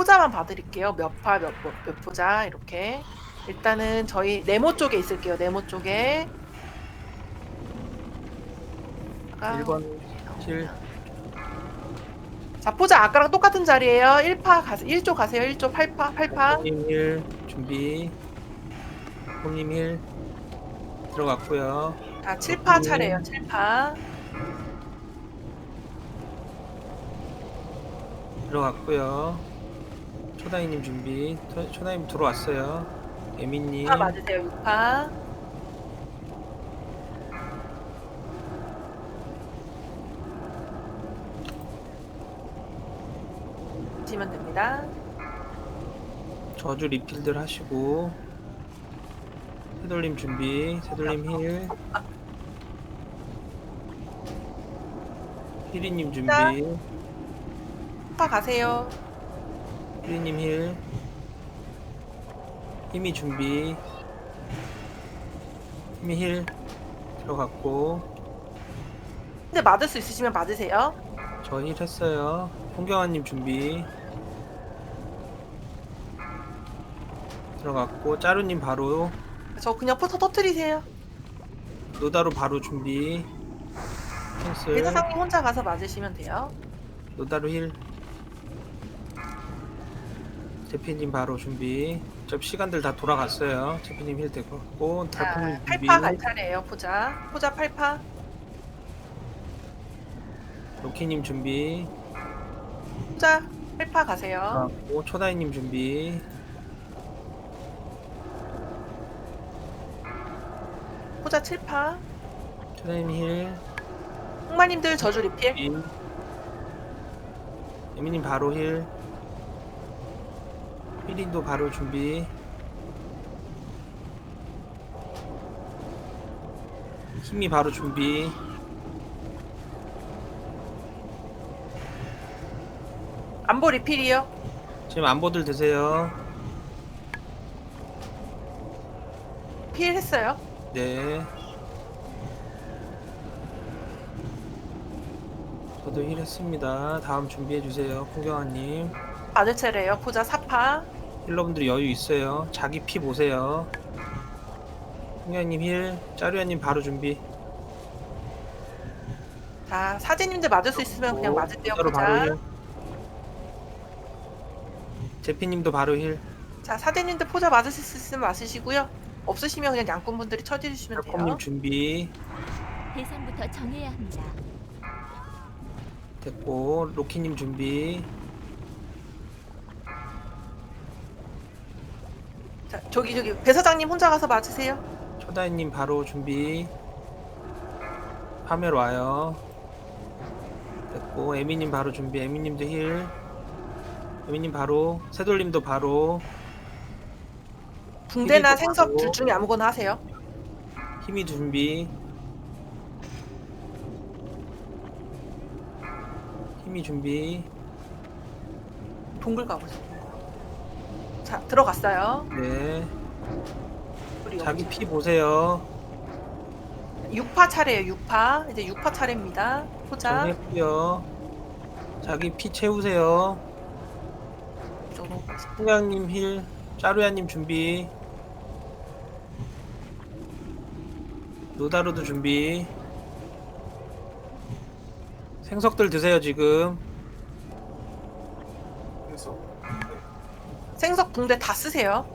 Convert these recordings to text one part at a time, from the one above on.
포자만 봐드릴게요. 몇 파, 몇, 몇, 몇 포자 이렇게. 일단은 저희 네모 쪽에 있을게요. 네모 쪽에. 아까 1번 힐자 포자 아까랑 똑같은 자리에요. 1파 가세 1조 가세요. 1조 8파 8파. 홈님 힐 준비 홈님 힐 들어갔고요 자 7파 차례예요. 7파. 들어갔고요 초다이님 준비 초- 초다이님 들어왔어요 에미님 6파 맞으세요. 6파. 보시면 됩니다. 저주 리필들 하시고 새돌림 준비 새돌림 힐 힐이님 준비 자. 6파 가세요. 힐이님 힐. 힘이 준비. 힘이 힐 들어갔고. 근데 맞을 수 있으시면 맞으세요. 저 힐 했어요. 홍경아님 준비. 들어갔고 짜루님 바로. 저 그냥 포터 터트리세요. 노다로 바로 준비. 캔슬 대사장님 혼자 가서 맞으시면 돼요. 노다로 힐 제피님 바로 준비 저 시간들 다 돌아갔어요 제피님 힐 됐고 자, 달콤님 준비 8파 갈 차례예요. 포자. 포자 8파. 로키님 준비 포자 8파 가세요. 고 초다이님 준비 포자 7파. 초다이님 힐 흑마님들 저주 리필. 인 에미님 바로 힐 힐인도 바로 준비 힘이 바로 준비 안보 리필이요. 지금 안보들 드세요 필 했어요. 네 저도 힐 했습니다 다음 준비해 주세요 풍경아님 맞을 차례예요. 포자 4파. 힐러분들이 여유 있어요 자기 피 보세요 풍경아님 힐 짜루야님 바로 준비 자, 사제님들 맞을 수 있으면 그냥 맞을게요. 따로 바로. 힐 제피님도 바로 힐 자, 사제님들 포자 맞을 수 있으면 맞으시고요. 없으시면 그냥 양꾼분들이 쳐주시면 돼요. 달콤님 준비 대상부터 정해야 합니다. 됐고 로키님 준비 자, 저기 저기 배 사장님 혼자 가서 맞으세요. 초다이님 바로 준비 파멸 와요 됐고 에미님 바로 준비 에미님도 힐 에미님 바로 새돌님도 바로 붕대나 생석. 둘 중에 아무거나 하세요. 힘이 준비 힘이 준비 동굴 가보세요. 자, 들어갔어요. 네 우리 자기 피 보세요 6파 차례예요. 6파. 이제 6파 차례입니다. 포자. 정했고요 자기 피 채우세요 이쪽으로 풍양님 힐 짜루야님 준비 노다루도 준비 생석들 드세요 지금 생석 붕대 다 쓰세요.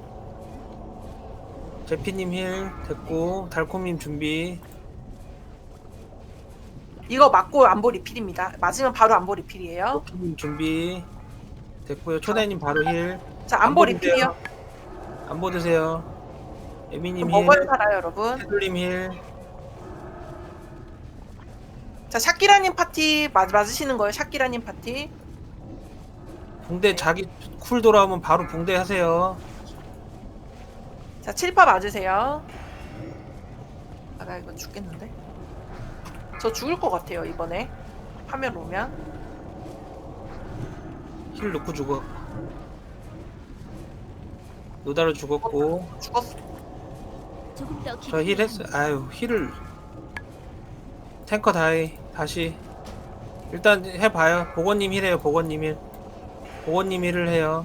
제피님 힐 됐고 달콤님 준비 이거 맞고 안보 리필입니다. 맞으면 바로 안보 리필이에요. 로키님 준비 됐고요 초다이님 바로 힐 자, 안보 안보 리필이요. 안보 드세요 에미님 힐 먹어야 살아요, 여러분. 헤들님 힐 자, 샤키라님 파티 맞, 맞으시는 거예요. 샤키라님 파티. 붕대 자기 쿨 돌아오면 바로 붕대 하세요 자, 7파 맞으세요. 아, 나 이거 죽겠는데? 저 죽을 것 같아요, 이번에. 화면 오면. 힐 넣고 죽어 노다루 죽었고 죽었어. 조금 더 저 힐 했어 아유 힐을 탱커 다이 다시 일단 해봐요 보건님 힐해요 보건님 힐 보건님 일을 해요.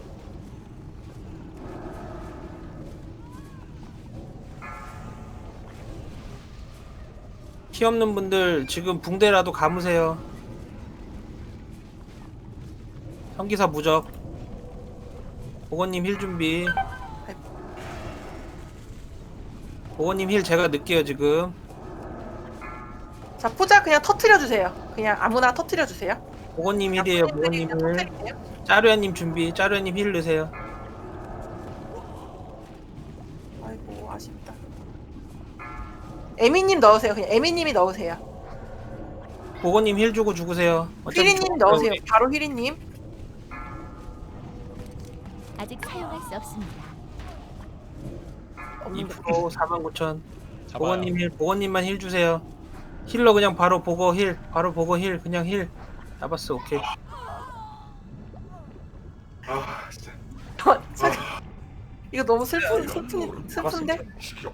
키 없는 분들 지금 붕대라도 감으세요. 현기사 무적. 보건님 힐 준비. 보건님 힐 제가 느껴요 지금. 자, 포자 그냥 터트려 주세요. 그냥 아무나 터트려 주세요. 보건님 힐이에요. 보건님 힐. 짜루야님 준비. 짜루야님 힐 넣으세요. 아이고 아쉽다. 에미님 넣으세요. 그냥 에미님이 넣으세요. 보건님 힐 주고 죽으세요. 어차피 휘리님 죽어요, 넣으세요. 우리. 바로 휘리님. 아직 사용할 수 없습니다. 없는데. 2% 49,000. 잡아요. 보건님 힐. 보건님만 힐 주세요. 힐러 그냥 바로 보고 힐. 바로 보고 힐. 그냥 힐. 잡았어. 오케이. 아 진짜 어, 잠깐. 이거 너무 슬픈 슬픈 슬픈데? 시켜